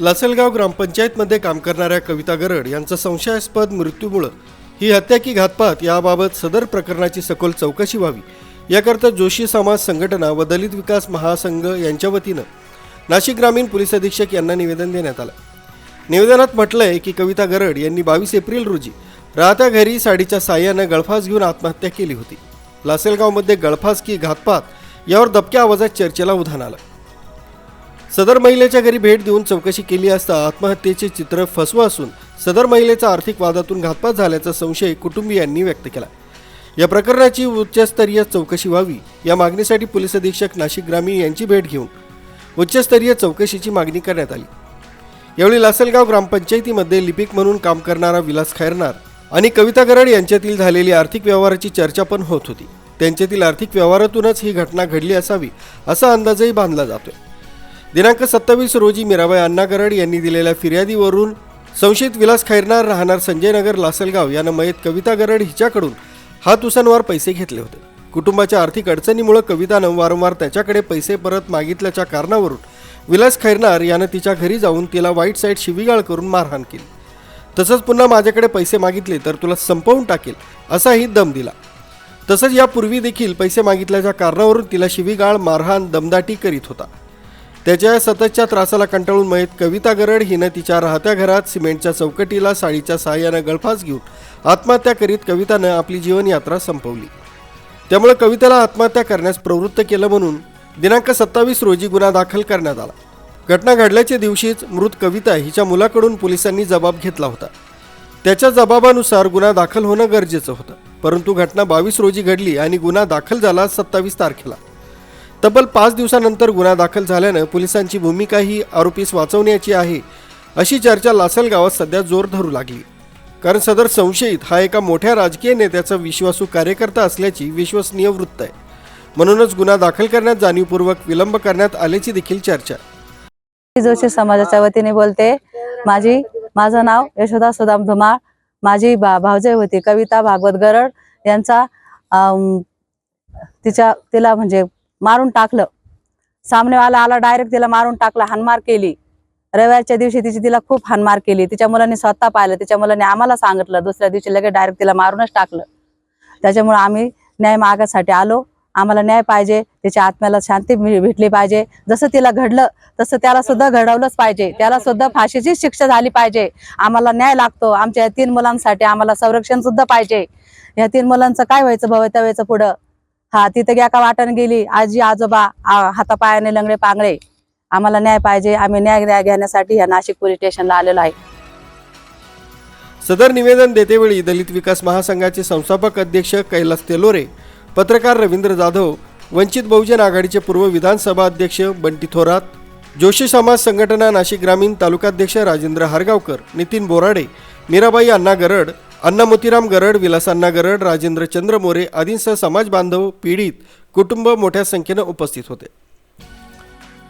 लासलगाव ग्रामपंचायतमध्ये काम करणाऱ्या कविता गरड यांचा संशयास्पद मृत्यूमुळं ही हत्या की घातपात याबाबत सदर प्रकरणाची सखोल चौकशी व्हावी. याकरता जोशी समाज संघटना व दलित विकास महासंघ यांच्या वतीनं नाशिक ग्रामीण पोलीस अधीक्षक यांना निवेदन देण्यात आलं. निवेदनात म्हटलंय की कविता गरड यांनी बावीस एप्रिल रोजी राहत्या घरी साडीच्या साह्यानं गळफास घेऊन आत्महत्या केली होती. लासेलगावमध्ये गळफास की घातपात यावर दबक्या आवाजात चर्चेला उधाण आलं. सदर महिलेच्या घरी भेट देऊन चौकशी केली असता आत्महत्येचे चित्र फसवं असून सदर महिलेचा आर्थिक वादातून घातपात झाल्याचा संशय कुटुंबियांनी व्यक्त केला. या प्रकरणाची उच्चस्तरीय चौकशी व्हावी या मागणीसाठी पोलीस अधीक्षक नाशिक ग्रामीण यांची भेट घेऊन उच्चस्तरीय चौकशीची मागणी करण्यात आली. यावेळी लासलगाव ग्रामपंचायतीमध्ये लिपिक म्हणून काम करणारा विलास खैरनार आणि कविता गरड यांच्यातील झालेली आर्थिक व्यवहाराची चर्चा पण होत होती. त्यांच्यातील आर्थिक व्यवहारातूनच ही घटना घडली असावी असा अंदाजही बांधला जातोय. दिनांक सत्तावीस रोजी मीराबाई अण्णा गरड यांनी दिलेल्या फिर्यादीवरून संशयित विलास खैरनार राहणार संजयनगर लासलगाव यानं मयत कविता गरड हिच्याकडून हात उसनवार पैसे घेतले होते. कुटुंबाच्या आर्थिक अडचणीमुळे कवितानं वारंवार त्याच्याकडे पैसे परत मागितल्याच्या कारणावरून विलास खैरनार यानं तिच्या घरी जाऊन तिला वाईट साईड शिवीगाळ करून मारहाण केली. तसंच पुन्हा माझ्याकडे पैसे मागितले तर तुला संपवून टाकेल असाही दम दिला. तसंच यापूर्वी देखील पैसे मागितल्याच्या कारणावरून तिला शिवीगाळ मारहाण दमदाटी करीत होता. त्याच्या सततच्या त्रासाला कंटाळून मयत कविता गरड हिनं तिच्या राहत्या घरात सिमेंटच्या चौकटीला साडीच्या सहाय्यानं गळफास घेऊन आत्महत्या करीत कवितानं आपली जीवनयात्रा संपवली. त्यामुळे कवितेला आत्महत्या करण्यास प्रवृत्त केलं म्हणून दिनांक सत्तावीस रोजी गुन्हा दाखल करण्यात आला. घटना घडल्याच्या दिवशीच मृत कविता हिच्या मुलाकडून पोलिसांनी जबाब घेतला होता. त्याच्या जबाबानुसार गुन्हा दाखल होणं गरजेचं होतं. परंतु घटना बावीस रोजी घडली आणि गुन्हा दाखल झाला सत्तावीस तारखेला. तब्बल पाच दिवसानंतर गुन्हा दाखल झाल्यानं पोलिसांची भूमिका ही आरोपीस वाचवण्याची आहे अशी चर्चा लासल गावात सध्या जोर धरू लागली. कारण सदर संशयित हा एका मोठ्या राजकीय नेत्याचा विश्वासू कार्यकर्ता असल्याची विश्वसनीय वृत्त आहे. म्हणूनच गुन्हा दाखल करण्यात जाणीवपूर्वक विलंब करण्यात आल्याची देखील चर्चा मी जोशी समाजाच्या वतीने बोलते. माझी माझं नाव यशोदा सुदाम धुमाळ. माझी बा भावजय होती. कविता भागवत गरड यांचा तिच्या तिला म्हणजे मारून टाकलं. सामनेवाला आला डायरेक्ट तिला मारून टाकलं हानमार केली. रविवारच्या दिवशी तिची तिला खूप हानमार केली. तिच्या मुलांनी स्वतः पाहिलं तिच्या मुलांनी आम्हाला सांगितलं. दुसऱ्या दिवशी लगेच डायरेक्ट तिला मारूनच टाकलं. त्याच्यामुळे आम्ही न्याय मागासाठी आलो. आम्हाला न्याय पाहिजे तिच्या आत्म्याला शांती भेटली पाहिजे. जसं तिला घडलं तसं त्याला सुद्धा घडवलंच पाहिजे. त्याला सुद्धा फाशीची शिक्षा झाली पाहिजे. आम्हाला न्याय लागतो. आमच्या या तीन मुलांसाठी आम्हाला संरक्षण सुद्धा पाहिजे. या तीन मुलांचं काय व्हायचं भवितव्याचं पुढं? हा तिथं ग्या का वाटण गेली? आजी आजोबा आ- हातापायाने लंगडे पांगळे. आम्हाला न्याय पाहिजे. आम्ही न्याय न्याय घेण्यासाठी या नाशिक पोलीस स्टेशनला आलेलो आहे. सदर निवेदन देतेवेळी दलित विकास महासंघाचे संस्थापक अध्यक्ष कैलास तेलोरे पत्रकार रवींद्र जाधव वंचित बहुजन आघाडीचे पूर्व विधानसभा अध्यक्ष बंटी थोरात जोशी समाज संघटना नाशिक ग्रामीण तालुकाध्यक्ष राजेंद्र हारगावकर नितीन बोराडे मीराबाई अण्णा गरड अण्णा मोतीराम गरड विलास गरड राजेंद्र चंद्र मोरे आदींसह समाज बांधव पीडित कुटुंब मोठ्या संख्येनं उपस्थित होते.